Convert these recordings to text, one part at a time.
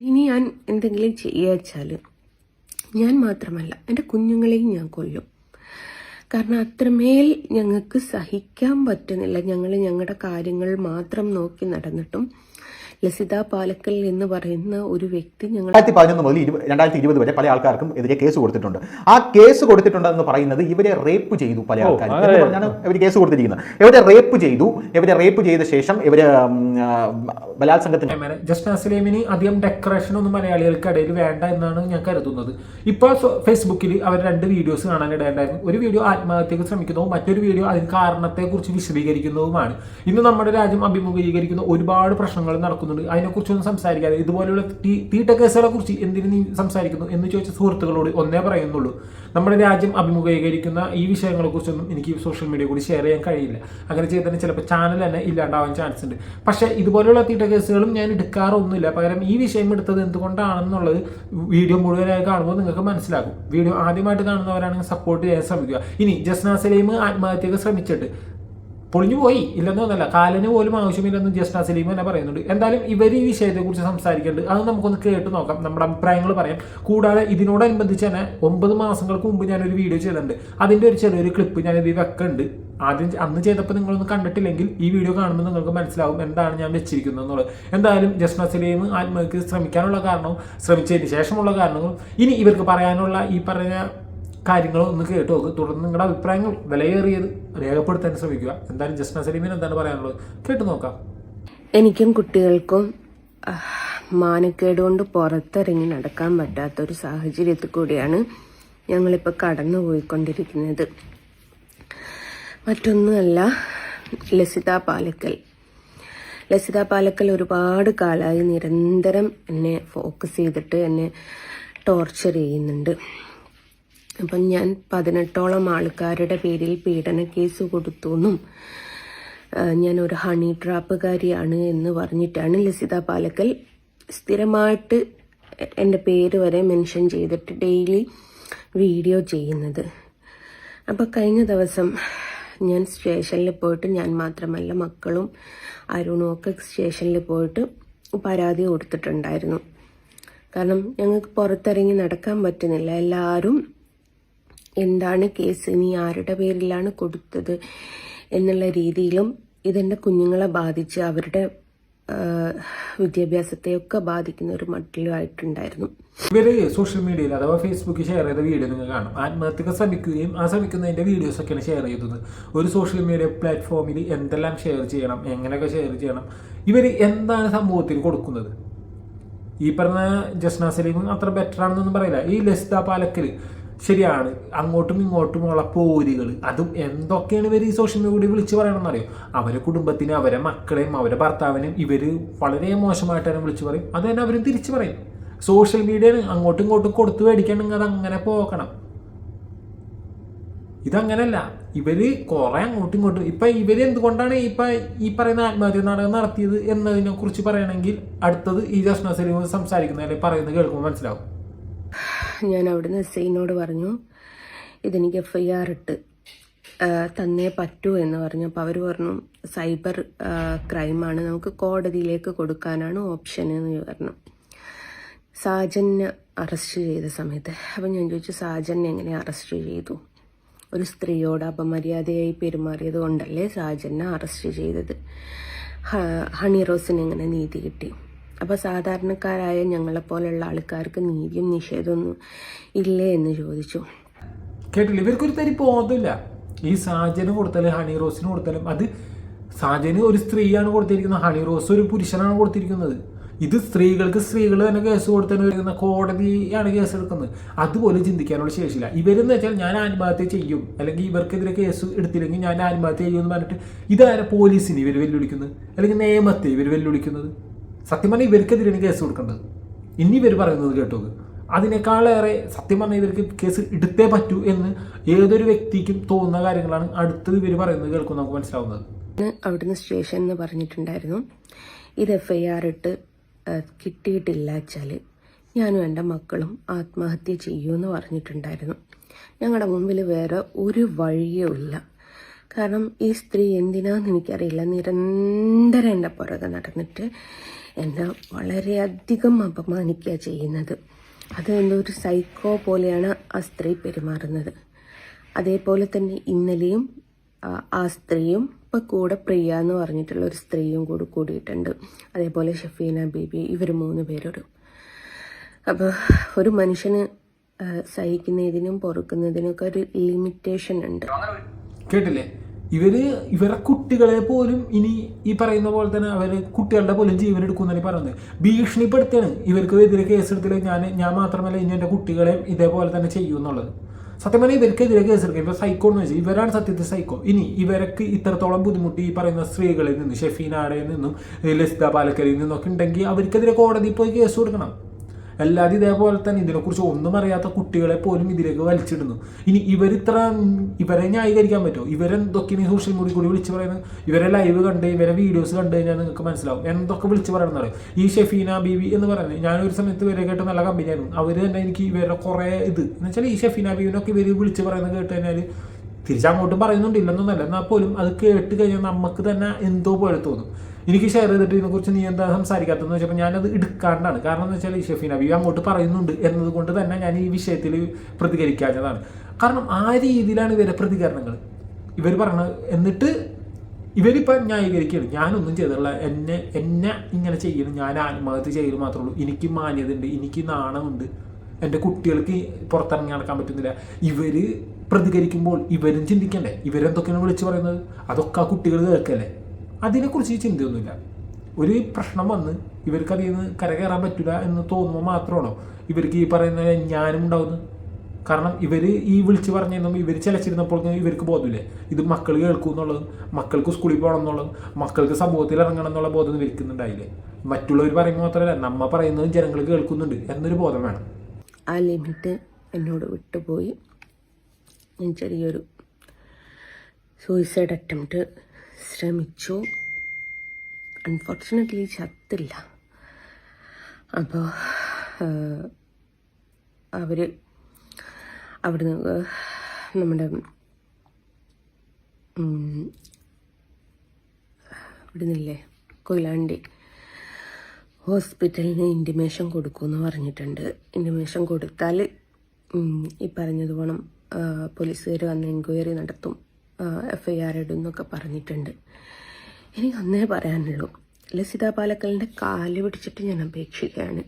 ഇനി ഞാൻ എന്തെങ്കിലും ചെയ്യുക വെച്ചാൽ ഞാൻ മാത്രമല്ല എന്റെ കുഞ്ഞുങ്ങളെയും ഞാൻ കൊല്ലും. കാരണം അത്രമേൽ ഞങ്ങൾക്ക് സഹിക്കാൻ പറ്റുന്നില്ല ഞങ്ങൾ ഞങ്ങളുടെ കാര്യങ്ങൾ മാത്രം നോക്കി നടന്നിട്ടും ലസിത പാലക്കൽ എന്ന് പറയുന്ന ഒരു വ്യക്തി ഞങ്ങൾ രണ്ടായിരത്തി പതിനൊന്ന് മുതൽ രണ്ടായിരത്തി ഇരുപത് വരെ പല ആൾക്കാർക്കും എതിരെ കേസ് കൊടുത്തിട്ടുണ്ട്. ആ കേസ് കൊടുത്തിട്ടുണ്ടെന്ന് പറയുന്നത് ഇവരെ റേപ്പ് ചെയ്തു പല ആൾക്കാർ എന്ന് പറഞ്ഞാണ് ഇവർ കേസ് കൊടുത്തിരിക്കുന്നത്. ഇവരെ റേപ്പ് ചെയ്തു. ഇവരെ റേപ്പ് ചെയ്ത ശേഷം ഇവർ ബലാത്സംഗത്തിന്റെ ബലാത്സംഗത്തിന് ജസ്റ്റ് അസ്ലേമിന് അധികം ഡെക്കറേഷൻ ഒന്നും മലയാളികൾക്കിടയിൽ വേണ്ട എന്നാണ് ഞാൻ കരുതുന്നത്. ഇപ്പോൾ ഫേസ്ബുക്കിൽ അവർ രണ്ട് വീഡിയോസ് കാണാനിടയുണ്ടായിരുന്നു ഒരു വീഡിയോ ആത്മഹത്യക്ക് ശ്രമിക്കുന്നതും മറ്റൊരു വീഡിയോ അതിന് കാരണത്തെക്കുറിച്ച് വിശദീകരിക്കുന്നതുമാണ്. ഇന്ന് നമ്മുടെ രാജ്യം അഭിമുഖീകരിക്കുന്ന ഒരുപാട് പ്രശ്നങ്ങൾ നടക്കുന്നുണ്ട് അതിനെക്കുറിച്ചൊന്നും സംസാരിക്കാതെ ഇതുപോലെയുള്ള തീ- തീട്ട കേസുകളെ കുറിച്ച് എന്തിനു നീ സംസാരിക്കുന്നു എന്ന് ചോദിച്ച സുഹൃത്തുക്കളോട് ഒന്നേ പറയുന്നുള്ളൂ. നമ്മുടെ രാജ്യം അഭിമുഖീകരിക്കുന്ന ഈ വിഷയങ്ങളെക്കുറിച്ചൊന്നും എനിക്ക് സോഷ്യൽ മീഡിയ കൂടി ഷെയർ ചെയ്യാൻ കഴിയില്ല. അങ്ങനെ ചെയ്താൽ ചിലപ്പോൾ ചാനൽ തന്നെ ഇല്ലാണ്ടാവാൻ ചാൻസ് ഉണ്ട്. പക്ഷേ ഇതുപോലെയുള്ള തീട്ട കേസുകളും ഞാൻ എടുക്കാറൊന്നുമില്ല. പകരം ഈ വിഷയം എടുത്തത് എന്തുകൊണ്ടാണെന്നുള്ളത് വീഡിയോ മുഴുവനായി കാണുമ്പോൾ നിങ്ങൾക്ക് മനസ്സിലാകും. വീഡിയോ ആദ്യമായിട്ട് കാണുന്നവരാണെങ്കിൽ സപ്പോർട്ട് ചെയ്യാൻ ശ്രമിക്കുക. ഇനി ജസ്ന സലീം ആത്മഹത്യക്ക് ശ്രമിച്ചിട്ട് പൊളിഞ്ഞു പോയി. ഇല്ലെന്നൊന്നല്ല കാലിന് പോലും ആവശ്യമില്ലെന്ന് ജസ്ന സലീം തന്നെ പറയുന്നുണ്ട്. എന്തായാലും ഇവർ ഈ വിഷയത്തെക്കുറിച്ച് സംസാരിക്കുന്നുണ്ട് അത് നമുക്കൊന്ന് കേട്ട് നോക്കാം. നമ്മുടെ അഭിപ്രായങ്ങൾ പറയാം. കൂടാതെ ഇതിനോടനുബന്ധിച്ച് തന്നെ ഒമ്പത് മാസങ്ങൾക്ക് മുമ്പ് ഞാനൊരു വീഡിയോ ചെയ്തിട്ടുണ്ട്. അതിന്റെ ഒരു ചെറിയൊരു ക്ലിപ്പ് ഞാൻ ഇത് വെക്കുന്നുണ്ട് ആദ്യം അന്ന് ചെയ്തപ്പോൾ നിങ്ങളൊന്നും കണ്ടിട്ടില്ലെങ്കിൽ ഈ വീഡിയോ കാണുമ്പോൾ നിങ്ങൾക്ക് മനസ്സിലാവും എന്താണ് ഞാൻ വെച്ചിരിക്കുന്നത് എന്നുള്ളത് എന്തായാലും ജസ്ന സലീം ആത്മഹത്യ ശ്രമിക്കാനുള്ള കാരണവും ശ്രമിച്ചതിന് ശേഷമുള്ള കാരണങ്ങളും ഇനി ഇവർക്ക് പറയാനുള്ള ഈ പറഞ്ഞ കാര്യങ്ങൾ ഒന്ന് കേട്ട് നോക്ക്. തുടർന്ന് നിങ്ങളുടെ അഭിപ്രായങ്ങൾ വിലയേറിയത് രേഖപ്പെടുത്താൻ ശ്രമിക്കുക. എന്തായാലും ജസ്ന സലീമിന് എന്താണ് പറയാനുള്ളത്? കേട്ട് നോക്കാം. എനിക്കും കുട്ടികൾക്കും മാനക്കേട് കൊണ്ട് പുറത്തിറങ്ങി നടക്കാൻ പറ്റാത്തൊരു സാഹചര്യത്തിൽ കൂടിയാണ് ഞങ്ങളിപ്പോൾ കടന്നു പോയിക്കൊണ്ടിരിക്കുന്നത് മറ്റൊന്നുമല്ല ലസിത പാലക്കൽ. ലസിത പാലക്കൽ ഒരുപാട് കാലമായി നിരന്തരം എന്നെ ഫോക്കസ് ചെയ്തിട്ട് എന്നെ ടോർച്ചർ ചെയ്യുന്നുണ്ട്. അപ്പം ഞാൻ പതിനെട്ടോളം ആൾക്കാരുടെ പേരിൽ പീഡന കേസ് കൊടുത്തു എന്നും ഞാൻ ഒരു ഹണി ട്രാപ്പുകാരിയാണ് എന്ന് പറഞ്ഞിട്ടാണ് ലസിത പാലക്കൽ സ്ഥിരമായിട്ട് എന്റെ പേര് വരെ മെൻഷൻ ചെയ്തിട്ട് ഡെയിലി വീഡിയോ ചെയ്യുന്നത്. അപ്പോൾ കഴിഞ്ഞ ദിവസം ഞാൻ സ്റ്റേഷനിൽ പോയിട്ട് ഞാൻ മാത്രമല്ല മക്കളും അരുണും ഒക്കെ സ്റ്റേഷനിൽ പോയിട്ട് പരാതി കൊടുത്തിട്ടുണ്ടായിരുന്നു. കാരണം ഞങ്ങൾക്ക് പുറത്തിറങ്ങി നടക്കാൻ പറ്റുന്നില്ല. എല്ലാവരും എന്താണ് കേസ്? ഇനി ആരുടെ പേരിലാണ് കൊടുത്തത് എന്നുള്ള രീതിയിലും ഇതെന്റെ കുഞ്ഞുങ്ങളെ ബാധിച്ച് അവരുടെ വിദ്യാഭ്യാസത്തെയൊക്കെ ബാധിക്കുന്ന ഒരു മട്ടിലുമായിട്ടുണ്ടായിരുന്നു ഇവർ സോഷ്യൽ മീഡിയയിൽ അഥവാ ഫേസ്ബുക്കിൽ ഷെയർ ചെയ്ത വീഡിയോ നിങ്ങൾ കാണും. ആത്മഹത്യക്ക് ശ്രമിക്കുകയും ആ ശ്രമിക്കുന്നതിന്റെ വീഡിയോസ് ഒക്കെയാണ് ഷെയർ ചെയ്തത്. ഒരു സോഷ്യൽ മീഡിയ പ്ലാറ്റ്ഫോമിൽ എന്തെല്ലാം ഷെയർ ചെയ്യണം എങ്ങനെയൊക്കെ ഷെയർ ചെയ്യണം ഇവർ എന്താണ് സമൂഹത്തിൽ കൊടുക്കുന്നത്? ഈ പറഞ്ഞ ജസ്ന സലീമും അത്ര ബെറ്റർ ആണെന്നൊന്നും പറയില്ല. ഈ ലസിത പാലക്കൽ ശരിയാണ്. അങ്ങോട്ടും ഇങ്ങോട്ടും ഉള്ള പോരുകൾ അതും എന്തൊക്കെയാണ് ഇവർ ഈ സോഷ്യൽ മീഡിയ വിളിച്ച് പറയണമെന്നറിയോ അവരെ കുടുംബത്തിനും അവരെ മക്കളെയും അവരെ ഭർത്താവിനെയും ഇവർ വളരെ മോശമായിട്ടാണ് വിളിച്ച് പറയും. അത് തന്നെ അവരും തിരിച്ചു പറയും. സോഷ്യൽ മീഡിയ അങ്ങോട്ടും ഇങ്ങോട്ടും കൊടുത്തു മേടിക്കണമെങ്കിൽ അത് അങ്ങനെ പോകണം. ഇതങ്ങനല്ല. ഇവർ കുറെ അങ്ങോട്ടും ഇങ്ങോട്ടും ഇപ്പൊ ഇവർ എന്തുകൊണ്ടാണ് ഇപ്പൊ ഈ പറയുന്ന ആത്മഹത്യ നാടകം നടത്തിയത് എന്നതിനെ കുറിച്ച് പറയണമെങ്കിൽ അടുത്തത് ഈ ജസ്ന സലീം സംസാരിക്കുന്ന പറയുന്നത് കേൾക്കുമ്പോൾ മനസ്സിലാവും. ഞാൻ അവിടുന്ന് എസ് ഐനോട് പറഞ്ഞു ഇതെനിക്ക് എഫ് ഐ ആർ ഇട്ട് തന്നേ പറ്റൂ എന്ന് പറഞ്ഞു. അപ്പോൾ അവർ പറഞ്ഞു സൈബർ ക്രൈമാണ്. നമുക്ക് കോടതിയിലേക്ക് കൊടുക്കാനാണ് ഓപ്ഷൻ എന്ന് പറഞ്ഞു. സാജനെ അറസ്റ്റ് ചെയ്ത സമയത്ത് അപ്പം ഞാൻ ചോദിച്ചു സാജനെ എങ്ങനെ അറസ്റ്റ് ചെയ്തു? ഒരു സ്ത്രീയോട് അപമര്യാദയായി പെരുമാറിയത് കൊണ്ടല്ലേ സാജനെ അറസ്റ്റ് ചെയ്തത്? ഹണി റോസിന് എങ്ങനെ നീതി കിട്ടി? അപ്പോൾ സാധാരണക്കാരായ പോലെയുള്ള ആൾക്കാർക്ക് നീതിയും നിഷേധമൊന്നും ഇല്ലേ എന്ന് ചോദിച്ചു. കേട്ടില്ല ഇവർക്കൊരു തരി ബോധമില്ല ഈ സാജന് കൊടുത്താലും ഹണി റോസിന് കൊടുത്താലും അത് സാജന് ഒരു സ്ത്രീയാണ് കൊടുത്തിരിക്കുന്നത്. ഹണി റോസ് ഒരു പുരുഷനാണ് കൊടുത്തിരിക്കുന്നത്. ഇത് സ്ത്രീകൾക്ക് സ്ത്രീകൾ തന്നെ കേസ് കൊടുത്തതിന് വരുന്ന കോടതിയാണ് കേസ് എടുക്കുന്നത്. അതുപോലെ ചിന്തിക്കാനുള്ള ശേഷിയില്ല. ഇവരെന്ന് വെച്ചാൽ ഞാൻ ആത്മഹത്യ ചെയ്യും. അല്ലെങ്കിൽ ഇവർക്കെതിരെ കേസ് എടുത്തില്ലെങ്കിൽ ഞാൻ ആത്മഹത്യ ചെയ്യും എന്ന് പറഞ്ഞിട്ട് ഇതാരെ പോലീസിന് ഇവർ വെല്ലുവിളിക്കുന്നത്? അല്ലെങ്കിൽ നിയമത്തെ ഇവർ വെല്ലുവിളിക്കുന്നത്? സത്യം പറഞ്ഞാൽ ഇവർക്കെതിരെയാണ് കേസ് കൊടുക്കേണ്ടത്. ഇനി ഇവർ പറയുന്നത് കേട്ടോ അതിനേക്കാളേറെ സത്യം പറഞ്ഞാൽ ഇവർക്ക് കേസ് എടുത്തേ പറ്റൂ എന്ന് ഏതൊരു വ്യക്തിക്കും തോന്നുന്ന കാര്യങ്ങളാണ് അടുത്തത് ഇവർ പറയുന്നത് കേൾക്കും നമുക്ക് മനസ്സിലാവുന്നത്. അവിടുന്ന് സ്റ്റേഷൻ എന്ന് പറഞ്ഞിട്ടുണ്ടായിരുന്നു. ഇത് എഫ് ഐ ആർ ഇട്ട് കിട്ടിയിട്ടില്ല വെച്ചാൽ ഞാനും എന്റെ മക്കളും ആത്മഹത്യ ചെയ്യുമെന്ന് പറഞ്ഞിട്ടുണ്ടായിരുന്നു. ഞങ്ങളുടെ മുമ്പിൽ വേറെ ഒരു വഴിയേ ഇല്ല കാരണം ഈ സ്ത്രീ എന്തിനാന്ന് എനിക്കറിയില്ല. നിരന്തരം എന്റെ പുറകെ നടന്നിട്ട് എന്നെ വളരെയധികം അപമാനിക്കുക ചെയ്യുന്നത്. അത് എന്തൊരു സൈക്കോ പോലെയാണ് ആ സ്ത്രീ പെരുമാറുന്നത്. അതേപോലെ തന്നെ ഇന്നലെയും ആ സ്ത്രീയും ഇപ്പം കൂടെ പ്രിയ എന്ന് പറഞ്ഞിട്ടുള്ള ഒരു സ്ത്രീയും കൂടി കൂടിയിട്ടുണ്ട്. അതേപോലെ ഷഫീന ബീബി ഇവർ മൂന്ന് പേരോടും. അപ്പോൾ ഒരു മനുഷ്യന് സഹിക്കുന്നതിനും പൊറുക്കുന്നതിനും ഒക്കെ ഒരു ലിമിറ്റേഷൻ ഉണ്ട്. കേട്ടില്ലേ? ഇവർ ഇവരെ കുട്ടികളെ പോലും ഇനി ഈ പറയുന്ന പോലെ തന്നെ അവർ കുട്ടികളുടെ പോലും ജീവൻ എടുക്കുന്നതിന് പറയുന്നത്. ഭീഷണിപ്പെടുത്തിയാണ്. ഇവർക്ക് എതിരെ കേസെടുത്തില്ല? ഞാൻ ഞാൻ മാത്രമല്ല ഇനി എന്റെ കുട്ടികളെയും ഇതേപോലെ തന്നെ ചെയ്യും എന്നുള്ളത്. സത്യം പറഞ്ഞാൽ ഇവർക്കെതിരെ കേസെടുക്കുക ഇപ്പൊ സൈക്കോ എന്ന് വെച്ചാൽ ഇവരാണ് സത്യത്തിൽ സൈക്കോ ഇനി ഇവർക്ക് ഇത്രത്തോളം ബുദ്ധിമുട്ടി ഈ പറയുന്ന സ്ത്രീകളിൽ നിന്നും ഷെഫീനാടയിൽ നിന്നും ലസിത പാലക്കരയിൽ നിന്നൊക്കെ ഉണ്ടെങ്കിൽ അവർക്കെതിരെ കോടതി പോയി കേസ് കൊടുക്കണം. അല്ലാതെ ഇതേപോലെ തന്നെ ഇതിനെക്കുറിച്ച് ഒന്നും അറിയാത്ത കുട്ടികളെ പോലും ഇതിലേക്ക് വലിച്ചിടുന്നു. ഇനി ഇവരിത്ര ഇവരെ ന്യായീകരിക്കാൻ പറ്റുമോ ഇവരെന്തൊക്കെയാണ് സോഷ്യൽ മീഡിയ കൂടി വിളിച്ച് പറയുന്നത് ഇവരെ ലൈവ് കണ്ട് ഇവരെ വീഡിയോസ് കണ്ടു കഴിഞ്ഞാൽ നിങ്ങൾക്ക് മനസ്സിലാവും. എന്തൊക്കെ വിളിച്ച് പറയണമെന്ന് അറിയാം? ഈ ഷെഫീന ബീവി എന്ന് പറയുന്നത് ഞാനൊരു സമയത്ത് ഇവരെ കേട്ട് നല്ല കമ്പനിയായിരുന്നു അവർ തന്നെ എനിക്ക് ഇവരുടെ കുറേ ഇത്. എന്ന് വെച്ചാൽ ഈ ഷെഫീന ബീവിനൊക്കെ ഇവർ വിളിച്ച് പറയുന്നത് കേട്ട് കഴിഞ്ഞാൽ തിരിച്ചങ്ങോട്ടും പറയുന്നുണ്ട് ഇല്ലെന്നൊന്നല്ല എന്നാൽ പോലും അത് കേട്ട് കഴിഞ്ഞാൽ നമുക്ക് തന്നെ എന്തോ പോലെ തോന്നും. എനിക്ക് ഷെയർ ചെയ്തിട്ട് ഇതിനെക്കുറിച്ച് നീ എന്താ സംസാരിക്കാത്തതെന്ന് വെച്ചപ്പോൾ ഞാനത് എടുക്കാണ്ടാണ്. കാരണം എന്ന് വെച്ചാൽ ഷെഫീൻ അബി അങ്ങോട്ട് പറയുന്നുണ്ട് എന്നതുകൊണ്ട് തന്നെ ഞാൻ ഈ വിഷയത്തിൽ പ്രതികരിക്കാഞ്ഞതാണ്. കാരണം ആ രീതിയിലാണ് ഇവരെ പ്രതികരണങ്ങൾ ഇവർ പറഞ്ഞത് എന്നിട്ട് ഇവരിപ്പോൾ ന്യായീകരിക്കുകയാണ്. ഞാനൊന്നും ചെയ്തിട്ടില്ല. എന്നെ എന്നെ ഇങ്ങനെ ചെയ്യണം. ഞാൻ ആത്മഹത്യ ചെയ്യൽ മാത്രമേ ഉള്ളൂ. എനിക്ക് മാന്യതയുണ്ട്. എനിക്ക് നാണമുണ്ട്. എന്റെ കുട്ടികൾക്ക് പുറത്തിറങ്ങി നടക്കാൻ പറ്റുന്നില്ല. ഇവർ പ്രതികരിക്കുമ്പോൾ ഇവരും ചിന്തിക്കണ്ടേ? ഇവരെന്തൊക്കെയാണ് വിളിച്ചു പറയുന്നത്? അതൊക്കെ ആ കുട്ടികൾ കേൾക്കല്ലേ? അതിനെക്കുറിച്ച് ചിന്തയൊന്നുമില്ല. ഒരു പ്രശ്നം വന്ന് ഇവർക്ക് അതിൽ നിന്ന് കരകയറാൻ പറ്റില്ല എന്ന് തോന്നുമ്പോൾ മാത്രമാണോ ഇവർക്ക് ഈ പറയുന്ന ഞാനും ഉണ്ടാവുന്നത്? കാരണം ഇവർ ഈ വിളിച്ച് പറഞ്ഞിരുന്നു ഇവർ ചിലച്ചിരുന്നപ്പോൾ ഇവർക്ക് ബോധമില്ലേ? ഇത് മക്കൾ കേൾക്കും എന്നുള്ളതും മക്കൾക്ക് സ്കൂളിൽ പോകണം എന്നുള്ളതും മക്കൾക്ക് സമൂഹത്തിൽ ഇറങ്ങണം എന്നുള്ള ബോധം ഇവർക്കുന്നുണ്ടായില്ലേ? മറ്റുള്ളവർ പറയുമ്പോൾ മാത്രമല്ല നമ്മ പറയുന്നത് ജനങ്ങൾ കേൾക്കുന്നുണ്ട് എന്നൊരു ബോധം വേണം. ആ ലിമിറ്റ് എന്നോട് വിട്ടുപോയി. ഞാൻ ചെറിയൊരു സൂയിസൈഡ് അറ്റംപ്റ്റ് ശ്രമിച്ചു. അൺഫോർച്ചുനേറ്റ്ലി ചത്തില്ല. അപ്പോൾ അവർ അവിടുന്ന് നമ്മുടെ ഇവിടുന്നില്ലേ കൊയിലാണ്ടി ഹോസ്പിറ്റലിന് ഇന്റിമേഷൻ കൊടുക്കുമെന്ന് പറഞ്ഞിട്ടുണ്ട്. ഇന്റിമേഷൻ കൊടുത്താൽ ഈ പറഞ്ഞതുപോലെ പോലീസുകാർ വന്ന് എൻക്വയറി നടത്തും. എഫ് ഐ ആർ ഇടും എന്നൊക്കെ പറഞ്ഞിട്ടുണ്ട്. എനിക്ക് ഒന്നേ പറയാനുള്ളൂ. ലസിത പാലക്കലിന്റെ കാൽ പിടിച്ചിട്ട് ഞാൻ അപേക്ഷിക്കുകയാണ്.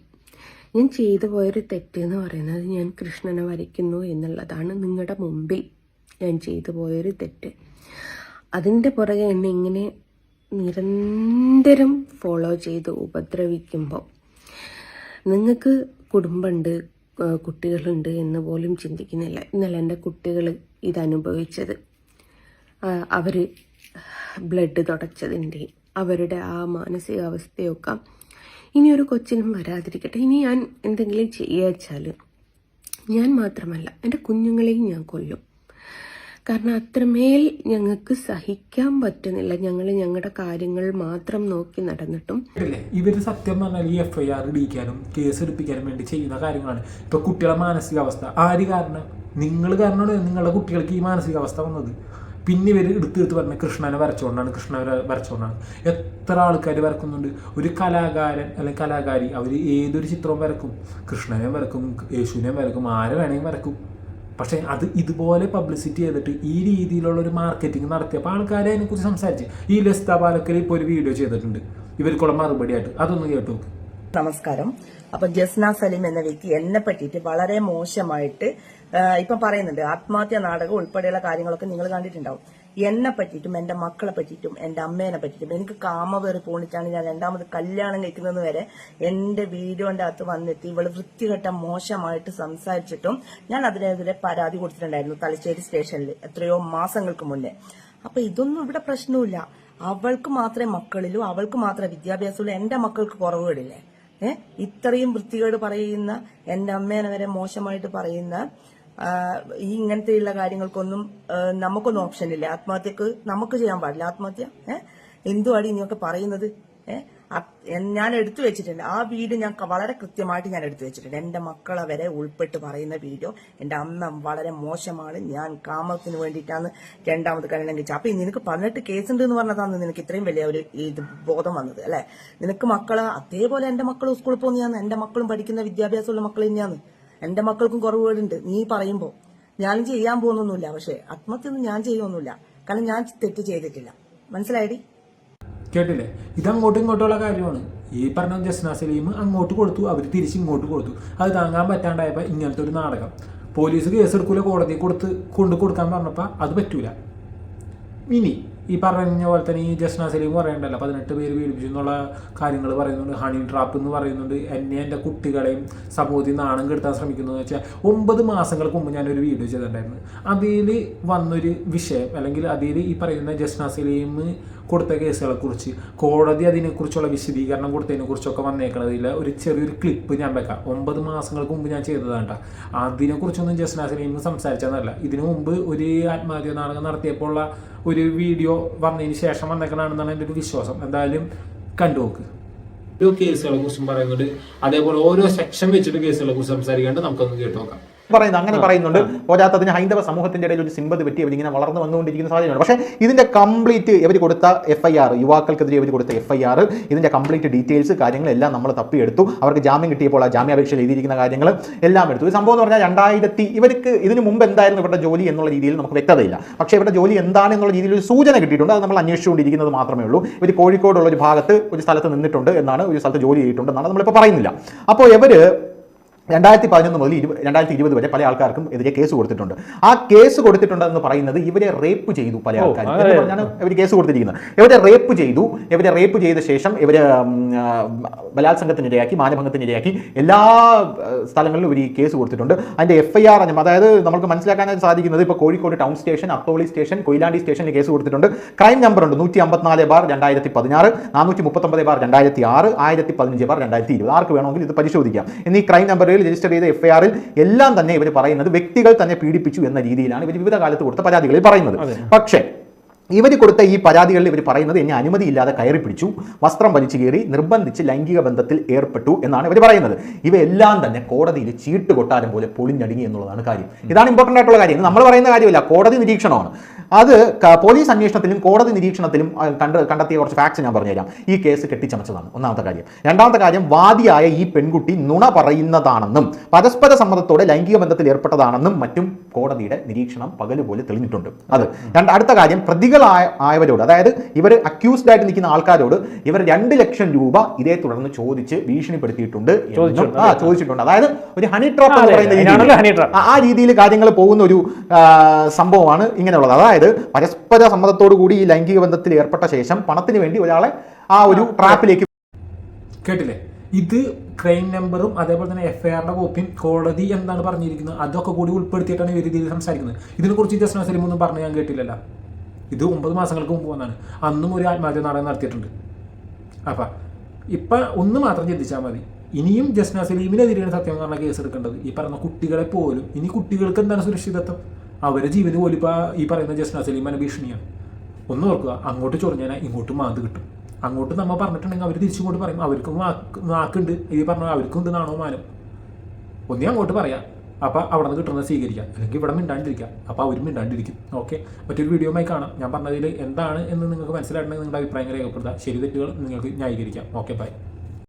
ഞാൻ ചെയ്തു പോയൊരു തെറ്റ് എന്ന് പറയുന്നത് ഞാൻ കൃഷ്ണനെ വരയ്ക്കുന്നു എന്നുള്ളതാണ് നിങ്ങളുടെ മുമ്പിൽ ഞാൻ ചെയ്തു പോയൊരു തെറ്റ്. അതിന്റെ പുറകെ എന്നെ ഇങ്ങനെ നിരന്തരം ഫോളോ ചെയ്ത് ഉപദ്രവിക്കുമ്പോൾ നിങ്ങൾക്ക് കുടുംബമുണ്ട് കുട്ടികളുണ്ട് എന്ന് പോലും ചിന്തിക്കുന്നില്ല. ഇന്നലെ എന്റെ കുട്ടികൾ ഇതനുഭവിച്ചത് അവർ ബ്ലഡ് തുടച്ചതിന്റെയും അവരുടെ ആ മാനസികാവസ്ഥയൊക്കെ ഇനി ഒരു കൊച്ചിനും വരാതിരിക്കട്ടെ. ഇനി ഞാൻ എന്തെങ്കിലും ചെയ്യുക വെച്ചാൽ ഞാൻ മാത്രമല്ല എന്റെ കുഞ്ഞുങ്ങളെയും ഞാൻ കൊല്ലും. കാരണം അത്രമേൽ ഞങ്ങൾക്ക് സഹിക്കാൻ പറ്റുന്നില്ല. ഞങ്ങൾ ഞങ്ങളുടെ കാര്യങ്ങൾ മാത്രം നോക്കി നടന്നിട്ടും. ഇവർ സത്യം പറഞ്ഞാൽ ഈ എഫ് ഐ ആർ ഇടിക്കാനും കേസ് എടുപ്പിക്കാനും വേണ്ടി ചെയ്യുന്ന കാര്യങ്ങളാണ്. ഇപ്പൊ കുട്ടികളുടെ മാനസികാവസ്ഥ. ആര് കാരണം? നിങ്ങൾ കാരണമാണ് നിങ്ങളുടെ കുട്ടികൾക്ക് ഈ മാനസികാവസ്ഥ വന്നത്. പിന്നെ ഇവർ എടുത്ത് എടുത്ത് പറഞ്ഞ കൃഷ്ണനെ വരച്ചുകൊണ്ടാണ് കൃഷ്ണനെ വരച്ചുകൊണ്ടാണ് എത്ര ആൾക്കാർ വരക്കുന്നുണ്ട്? ഒരു കലാകാരൻ അല്ലെങ്കിൽ കലാകാരി അവർ ഏതൊരു ചിത്രവും വരക്കും? കൃഷ്ണനെ വരക്കും യേശുവിനെ വരക്കും ആരെ വേണമെങ്കിൽ വരക്കും. പക്ഷേ അത് ഇതുപോലെ പബ്ലിസിറ്റി ചെയ്തിട്ട് ഈ രീതിയിലുള്ള ഒരു മാർക്കറ്റിംഗ് നടത്തിയപ്പോൾ ആൾക്കാരെ അതിനെക്കുറിച്ച് സംസാരിച്ച്. ഈ ലസ്ത പാലക്കൽ ഇപ്പോൾ ഒരു വീഡിയോ ചെയ്തിട്ടുണ്ട്. ഇവർക്കുള്ള മറുപടിയായിട്ട്. അതൊന്ന് കേട്ടു നമസ്കാരം. അപ്പൊ ജസ്ന സലീം എന്ന വ്യക്തി എന്നെ പറ്റിയിട്ട് വളരെ മോശമായിട്ട് ഇപ്പൊ പറയുന്നുണ്ട് ആത്മഹത്യ നാടകം ഉൾപ്പെടെയുള്ള കാര്യങ്ങളൊക്കെ നിങ്ങൾ കണ്ടിട്ടുണ്ടാവും. എന്നെ പറ്റിയിട്ടും എന്റെ മക്കളെ പറ്റിയിട്ടും എന്റെ അമ്മേനെ പറ്റിയിട്ടും എനിക്ക് കാമവേറി പോണിച്ചാണ് ഞാൻ രണ്ടാമത് കല്യാണം കഴിക്കുന്നത് വരെ എന്റെ വീഡിയോന്റെ അകത്ത് വന്നെത്തി ഇവൾ വൃത്തികെട്ട മോശമായിട്ട് സംസാരിച്ചിട്ടും ഞാൻ അതിനെതിരെ പരാതി കൊടുത്തിട്ടുണ്ടായിരുന്നു തലശ്ശേരി സ്റ്റേഷനിൽ എത്രയോ മാസങ്ങൾക്ക് മുന്നേ. അപ്പൊ ഇതൊന്നും ഇവിടെ പ്രശ്നമില്ല അവൾക്ക് മാത്രമേ മക്കളിലും അവൾക്ക് മാത്രമേ വിദ്യാഭ്യാസമുള്ളൂ എന്റെ മക്കൾക്ക് കുറവുകളില്ലേ? ഇത്രയും വൃത്തികേട് പറയുന്ന എന്റെ അമ്മേനെ വരെ മോശമായിട്ട് പറയുന്ന ഈ ഇങ്ങനത്തെയുള്ള കാര്യങ്ങൾക്കൊന്നും നമുക്കൊന്നും ഓപ്ഷൻ ഇല്ല. ആത്മഹത്യക്ക് നമുക്ക് ചെയ്യാൻ പാടില്ല. ആത്മഹത്യ ഏഹ് എന്തുവാടി നീയൊക്കെ പറയുന്നത്? ഏഹ് ഞാൻ എടുത്തു വെച്ചിട്ടുണ്ട്. ആ വീഡിയോ ഞാൻ വളരെ കൃത്യമായിട്ട് ഞാൻ എടുത്തു വെച്ചിട്ടുണ്ട്. എന്റെ മക്കളെ വരെ ഉൾപ്പെട്ട് പറയുന്ന വീഡിയോ എന്റെ അമ്മ വളരെ മോശമാണ്. ഞാൻ കാമത്തിന് വേണ്ടിയിട്ടാണ് രണ്ടാമത് കല്യാണം കഴിച്ചത്. അപ്പൊ നിനക്ക് പതിനെട്ട് കേസ് ഉണ്ട് എന്ന് പറഞ്ഞതാണ് നിനക്ക് ഇത്രയും വലിയ ഒരു ഇത് ബോധം വന്നത് അല്ലെ? നിനക്ക് മക്കൾ അതേപോലെ എന്റെ മക്കൾ സ്കൂളിൽ പോകുന്നതാണ് എന്റെ മക്കളും പഠിക്കുന്ന വിദ്യാഭ്യാസമുള്ള മക്കൾ തന്നെയാണ് എന്റെ മക്കൾക്കും കുറവുകളുണ്ട് നീ പറയുമ്പോ. ഞാനും ചെയ്യാൻ പോകുന്നൊന്നുമില്ല പക്ഷെ ആത്മഹത്യൊന്നും ഞാൻ ചെയ്യൊന്നുമില്ല കാരണം ഞാൻ തെറ്റ് ചെയ്തിട്ടില്ല. മനസ്സിലായടി? കേട്ടില്ലേ? ഇത് അങ്ങോട്ടും ഇങ്ങോട്ടുള്ള കാര്യമാണ്. ഈ പറഞ്ഞ ജസ്ന സലീം അങ്ങോട്ട് കൊടുത്തു അവർ തിരിച്ച് ഇങ്ങോട്ട് കൊടുത്തു. അത് താങ്ങാൻ പറ്റാണ്ടായപ്പോൾ ഇങ്ങനത്തെ ഒരു നാടകം. പോലീസ് കേസ് എടുക്കൂല കോടതി കൊടുത്ത് കൊണ്ടു കൊടുക്കാൻ പറഞ്ഞപ്പോൾ അത് പറ്റൂല. ഇനി ഈ പറഞ്ഞ പോലെ തന്നെ ഈ ജസ്ന സലീം പറയണ്ടല്ലോ പതിനെട്ട് പേര് പീഡിപ്പിച്ചു എന്നുള്ള കാര്യങ്ങൾ പറയുന്നുണ്ട്. ഹണി ട്രാപ്പ് എന്ന് പറയുന്നുണ്ട്. എന്നെ എന്റെ കുട്ടികളെയും സമൂഹത്തിൽ നാണം കെടുത്താൻ ശ്രമിക്കുന്നു എന്ന് വെച്ചാൽ ഒമ്പത് മാസങ്ങൾക്ക് മുമ്പ് ഞാനൊരു വീഡിയോ ചെയ്തിട്ടുണ്ടായിരുന്നു. അതിൽ വന്നൊരു വിഷയം അല്ലെങ്കിൽ അതിൽ ഈ പറയുന്ന ജസ്ന സലീം കൊടുത്ത കേസുകളെ കുറിച്ച് കോടതി അതിനെക്കുറിച്ചുള്ള വിശദീകരണം കൊടുത്തതിനെ കുറിച്ചൊക്കെ വന്നേക്കണതില്ല ഒരു ചെറിയൊരു ക്ലിപ്പ് ഞാൻ വെക്കാം. ഒമ്പത് മാസങ്ങൾക്ക് മുമ്പ് ഞാൻ ചെയ്തതാണ് കേട്ടോ അതിനെക്കുറിച്ചൊന്നും ജസ്ന ഇന്ന് സംസാരിച്ചതല്ല ഇതിനു മുമ്പ് ഒരു ആത്മഹത്യ നാടകം നടത്തിയപ്പോൾ ഉള്ള ഒരു വീഡിയോ വന്നതിന് ശേഷം വന്നേക്കണമെന്നാണ് എന്റെ ഒരു വിശ്വാസം. എന്തായാലും കണ്ടുനോക്ക് ഓരോ കേസുകളെ കുറിച്ചും പറയുന്നുണ്ട്. അതേപോലെ ഓരോ സെക്ഷൻ വെച്ചിട്ട് കേസുകളെ കുറിച്ച് സംസാരിക്കാണ്ട് നമുക്കൊന്ന് കേട്ടു നോക്കാം. പറയുന്നത് അങ്ങനെ പറയുന്നുണ്ട്. പോരാത്തതിന് ഹൈന്ദവ സമൂഹത്തിന്റെ ഇടയിൽ ഒരു സിമ്പത് പറ്റി അവരിങ്ങനെ വളർന്നു വന്നുകൊണ്ടിരിക്കുന്ന സാഹചര്യമാണ്. പക്ഷേ ഇതിന്റെ കംപ്ലീറ്റ് ഇവർ കൊടുത്ത എഫ് ഐ ആർ യുവാക്കൾക്കെതിരെ ഇവർ കൊടുത്ത എഫ് ഐ ആർ ഇതിന്റെ കംപ്ലീറ്റ് ഡീറ്റെയിൽസ് കാര്യങ്ങളെല്ലാം നമ്മൾ തപ്പിയെടുത്തു. അവർക്ക് ജാമ്യം കിട്ടിയപ്പോൾ ആ ജാമ്യാപേക്ഷയിൽ എഴുതിയിരിക്കുന്ന കാര്യങ്ങൾ എല്ലാം എടുത്തു. ഈ സംഭവം എന്ന് പറഞ്ഞാൽ രണ്ടായിരത്തി ഇവർക്ക് ഇതിന് മുമ്പ് എന്തായിരുന്നു ഇവരുടെ ജോലി എന്നുള്ള രീതിയിൽ നമുക്ക് വ്യക്തതയില്ല. പക്ഷേ ഇവരുടെ ജോലി എന്താണ് എന്നുള്ള രീതിയിൽ ഒരു സൂചന കിട്ടിയിട്ടുണ്ട്. അത് നമ്മൾ അന്വേഷിച്ചുകൊണ്ടിരിക്കുന്നത് മാത്രമേ ഉള്ളൂ. ഇവർ കോഴിക്കോടുള്ള ഒരു ഭാഗത്ത് ഒരു സ്ഥലത്ത് നിന്നിട്ടുണ്ട് എന്നാണ് ഒരു സ്ഥലത്ത് ജോലി ചെയ്തിട്ടുണ്ടെന്നാണ് നമ്മളിപ്പോൾ പറയുന്നില്ല. അപ്പോൾ ഇവർ രണ്ടായിരത്തി പതിനൊന്ന് മുതൽ ഇരുപത് രണ്ടായിരത്തി ഇരുപത് വരെ പല ആൾക്കാർക്കും എതിരെ കേസ് കൊടുത്തിട്ടുണ്ട്. ആ കേസ് കൊടുത്തിട്ടുണ്ടെന്ന് പറയുന്നത് ഇവരെ റേപ്പ് ചെയ്തു പല ആൾക്കാർ എന്ന് പറഞ്ഞാണ് ഇവർ കേസ് കൊടുത്തിരിക്കുന്നത്. ഇവരെ റേപ്പ് ചെയ്തു ഇവരെ റേപ്പ് ചെയ്ത ശേഷം ഇവർ ബലാത്സംഗത്തിനിരയാക്കി മാനഭംഗത്തിനിരയാക്കി എല്ലാ സ്ഥലങ്ങളിലും ഇവർ ഈ കേസ് കൊടുത്തിട്ടുണ്ട്. അതിന്റെ എഫ് ഐ ആർ അതായത് നമുക്ക് മനസ്സിലാക്കാനായിട്ട് സാധിക്കുന്നത് ഇപ്പോൾ Kozhikode town station Atholi station Koyilandy സ്റ്റേഷനിൽ കേസ് കൊടുത്തിട്ടുണ്ട്. ക്രൈം നമ്പർ ഉണ്ട് നൂറ്റി അമ്പത്തിനാല് ബാർ രണ്ടായിരത്തി പതിനാറ് നാനൂറ്റി മുപ്പത്തൊമ്പത് ബാർ രണ്ടായിരത്തി ആറ് ആയിരത്തി പതിനഞ്ച് ബാർ രണ്ടായിരത്തി ഇരുപത് ആർക്ക് വേണമെങ്കിൽ ഇത് പരിശോധിക്കാം. എന്നീ ക്രൈം നമ്പറിൽ രജിസ്റ്റർ ചെയ്ത എഫ്ഐആറിൽ എല്ലാം തന്നെ ഇവർ പറയുന്നത് വ്യക്തികൾ തന്നെ പീഡിപ്പിച്ചു എന്ന രീതിയിലാണ് ഇവർ വിവിധ കാലത്ത് കൊടുത്ത പരാതികളിൽ പറയുന്നത്. പക്ഷേ ഇവർ കൊടുത്ത ഈ പരാതികളിൽ ഇവർ പറയുന്നത് എന്നെ അനുമതിയില്ലാതെ കയറി പിടിച്ചു വസ്ത്രം വലിച്ചു കയറി നിർബന്ധിച്ച് ലൈംഗിക ബന്ധത്തിൽ ഏർപ്പെട്ടു എന്നാണ് ഇവർ പറയുന്നത്. ഇവയെല്ലാം തന്നെ കോടതിയിൽ ചീട്ട് കൊട്ടാരം പോലെ പൊളിഞ്ഞടുങ്ങി എന്നുള്ളതാണ് കാര്യം. ഇതാണ് ഇമ്പോർട്ടന്റ് ആയിട്ടുള്ള കാര്യം. നമ്മൾ പറയുന്ന കാര്യമല്ല കോടതി നിരീക്ഷണമാണ്. അത് പോലീസ് അന്വേഷണത്തിലും കോടതി നിരീക്ഷണത്തിലും കണ്ട് കണ്ടെത്തിയ കുറച്ച് ഫാക്ട്സ് ഞാൻ പറഞ്ഞുതരാം. ഈ കേസ് കെട്ടിച്ചമച്ചതാണ്. ഒന്നാമത്തെ കാര്യം. രണ്ടാമത്തെ കാര്യം വാദിയായ ഈ പെൺകുട്ടി നുണ പറയുന്നതാണെന്നും പരസ്പര സമ്മതത്തോടെ ലൈംഗിക ബന്ധത്തിൽ ഏർപ്പെട്ടതാണെന്നും മറ്റും കോടതിയുടെ നിരീക്ഷണം പകൽ പോലെ തെളിഞ്ഞിട്ടുണ്ട്. അത്. രണ്ട് അടുത്ത കാര്യം പ്രതികളായ ആയവരോട് അതായത് ഇവർ അക്യൂസ്ഡ് ആയിട്ട് നിൽക്കുന്ന ആൾക്കാരോട് ഇവർ രണ്ട് ലക്ഷം രൂപ ഇതേ തുടർന്ന് ചോദിച്ച് ഭീഷണിപ്പെടുത്തിയിട്ടുണ്ട് ചോദിച്ചിട്ടുണ്ട്. അതായത് ഒരു ഹണി ട്രാപ്പ് എന്ന് പറയുന്ന ആ- രീതിയിൽ കാര്യങ്ങൾ പോകുന്ന ഒരു സംഭവമാണ് ഇങ്ങനെയുള്ളത്. അതായത് പരസ്പര സമ്മതത്തോടു കൂടി ഈ ലൈംഗിക ബന്ധത്തിൽ ഏർപ്പെട്ട ശേഷം പണത്തിന് വേണ്ടി ഒരാളെ ആ ഒരു ട്രാപ്പിലേക്ക് കേട്ടില്ലേ? ഇത് ക്രൈം നമ്പറും അതേപോലെ തന്നെ എഫ് ഐ ആറിന്റെ കോപ്പിയും കോടതി എന്താണ് പറഞ്ഞിരിക്കുന്നത്? അതൊക്കെ കൂടി ഉൾപ്പെടുത്തിയിട്ടാണ് ഇവർ രീതിയിൽ സംസാരിക്കുന്നത്. ഇതിനെക്കുറിച്ച് ജസ്ന സലീം ഒന്നും പറഞ്ഞ് ഞാൻ കേട്ടില്ലല്ല. ഇത് ഒമ്പത് മാസങ്ങൾക്ക് മുമ്പ് വന്നാണ്. അന്നും ഒരു ആത്മഹത്യ നാടകം നടത്തിയിട്ടുണ്ട്. അപ്പം ഇപ്പം ഒന്ന് മാത്രം ചിന്തിച്ചാൽ മതി. ഇനിയും ജസ്ന സലീമിനെതിരെയാണ് സത്യം പറഞ്ഞ കേസ് എടുക്കേണ്ടത്. ഈ പറഞ്ഞ കുട്ടികളെ പോലും ഇനി കുട്ടികൾക്ക് എന്താണ് സുരക്ഷിതത്വം? അവരുടെ ജീവിതം പോലും ഇപ്പോൾ ഈ പറയുന്ന ജസ്ന സലീം എന്നെ ഭീഷണിയാണ്. ഒന്ന് ഓർക്കുക അങ്ങോട്ട് ചൊറിഞ്ഞാൽ ഇങ്ങോട്ട് മാന്ത് കിട്ടും. അങ്ങോട്ട് നമ്മൾ പറഞ്ഞിട്ടുണ്ടെങ്കിൽ അവർ തിരിച്ചിങ്ങോട്ട് പറയും അവർക്കും വാക്ക് വാക്കുണ്ട്. ഈ പറഞ്ഞ അവർക്കും ഉണ്ട് നാണോ മാനം? ഒന്നേ അങ്ങോട്ട് പറയാം. അപ്പോൾ അവിടെ നിന്ന് കിട്ടുന്നത് സ്വീകരിക്കാം. അല്ലെങ്കിൽ ഇവിടെ മിണ്ടാണ്ടിരിക്കാം. അപ്പോൾ അവരും മിണ്ടാണ്ടിരിക്കും. ഓക്കെ? മറ്റൊരു വീഡിയോമായി കാണാം. ഞാൻ പറഞ്ഞതിൽ എന്താണ് എന്ന് നിങ്ങൾക്ക് മനസ്സിലായിട്ടുണ്ടെങ്കിൽ നിങ്ങളുടെ അഭിപ്രായങ്ങൾ രേഖപ്പെടുത്തുക. ശരി തെറ്റുകൾ നിങ്ങൾക്ക് ന്യായീകരിക്കാം. Okay bye